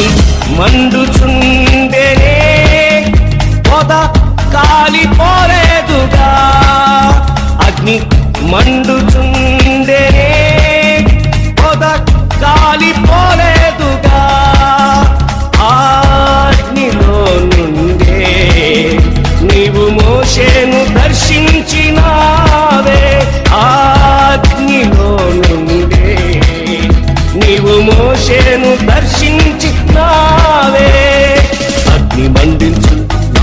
అగ్ని మండుచుండెనే. పొద కాలిపోలేదుగా. అగ్ని మండుచుండెనే. పొద కాలిపోలేదుగా. అగ్నిలో నుండే నీవు మోషేను దర్శించినావే. అగ్నిలో నుండే నీవు మోషేను దర్శించ